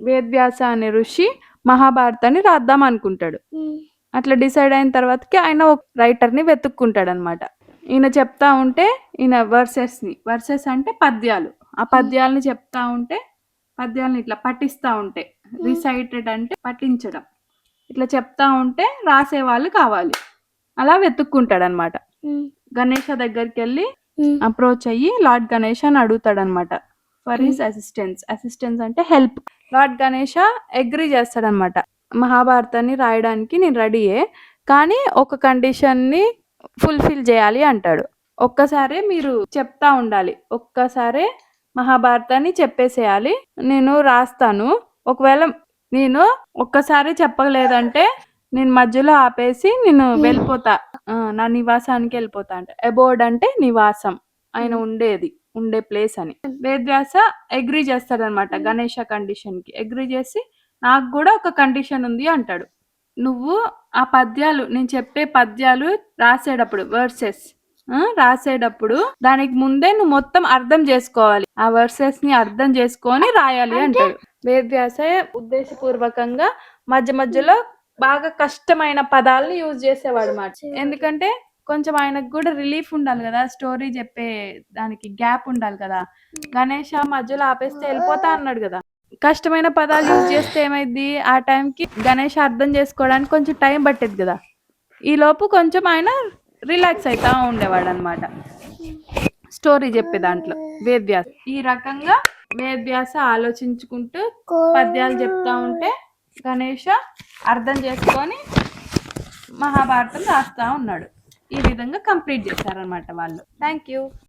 వేదవ్యాస అనే ఋషి మహాభారతాన్ని రాద్దాం అనుకుంటాడు. అట్లా డిసైడ్ అయిన తర్వాతకి ఆయన ఒక రైటర్ని వెతుక్కుంటాడు అనమాట ఈయన చెప్తా ఉంటే ఈయన వర్సెస్ని వర్సెస్ అంటే పద్యాలు. ఆ పద్యాలని చెప్తా ఉంటే పద్యాలను ఇట్లా పఠిస్తూ ఉంటే రిసైటెడ్ అంటే పఠించడం. ఇట్లా చెప్తా ఉంటే రాసే వాళ్ళు కావాలి. అలా వెతుక్కుంటాడు అనమాట గణేష దగ్గరికి వెళ్ళి అప్రోచ్ అయ్యి లార్డ్ గణేష్ అని అడుగుతాడు అనమాట ఫర్ హిస్ అసిస్టెన్స్. అసిస్టెన్స్ అంటే హెల్ప్. లార్డ్ గణేష అగ్రి చేస్తాడనమాట మహాభారతాన్ని రాయడానికి నేను రెడీయే కానీ ఒక కండిషన్ని ఫుల్ఫిల్ చేయాలి అంటాడు. ఒక్కసారే మీరు చెప్తా ఉండాలి. ఒక్కసారే మహాభారతాన్ని చెప్పేసేయాలి. నేను రాస్తాను. ఒకవేళ నేను ఒక్కసారి చెప్పలేదంటే నేను మధ్యలో ఆపేసి నేను వెళ్ళిపోతా. నా నివాసానికి వెళ్ళిపోతా అంటే. అబోర్డ్ అంటే నివాసం. ఆయన ఉండేది. ఉండే ప్లేస్ అని. వేదవ్యాస అగ్రి చేస్తాడనమాట గణేష కండిషన్కి. అగ్రి చేసి నాకు కూడా ఒక కండిషన్ ఉంది అంటాడు. నువ్వు ఆ పద్యాలు నేను చెప్పే పద్యాలు రాసేటప్పుడు వర్సెస్ రాసేటప్పుడు దానికి ముందే నువ్వు మొత్తం అర్థం చేసుకోవాలి. ఆ వర్సెస్ని అర్థం చేసుకొని రాయాలి అంటాడు. వేదవ్యాస ఉద్దేశపూర్వకంగా మధ్య మధ్యలో బాగా కష్టమైన పదాలను యూజ్ చేసేవాడు మాట. ఎందుకంటే కొంచెం ఆయనకు కూడా రిలీఫ్ ఉండాలి కదా స్టోరీ చెప్పే దానికి గ్యాప్ ఉండాలి కదా. గణేష్ ఆ మధ్యలో ఆపేస్తే వెళ్ళిపోతా అన్నాడు కదా. కష్టమైన పదాలు యూజ్ చేస్తే ఏమైంది? ఆ టైంకి గణేష్ అర్థం చేసుకోవడానికి కొంచెం టైం పట్టేది కదా. ఈ లోపు కొంచెం ఆయన రిలాక్స్ అవుతా ఉండేవాడు అనమాట స్టోరీ చెప్పే దాంట్లో వేద్యాస. ఈ రకంగా వేద్యాస ఆలోచించుకుంటూ పద్యాలు చెప్తా ఉంటే గణేష అర్థం చేసుకొని మహాభారతం రాస్తా ఉన్నాడు. ఈ విధంగా కంప్లీట్ చేశారనమాట వాళ్ళు. Thank you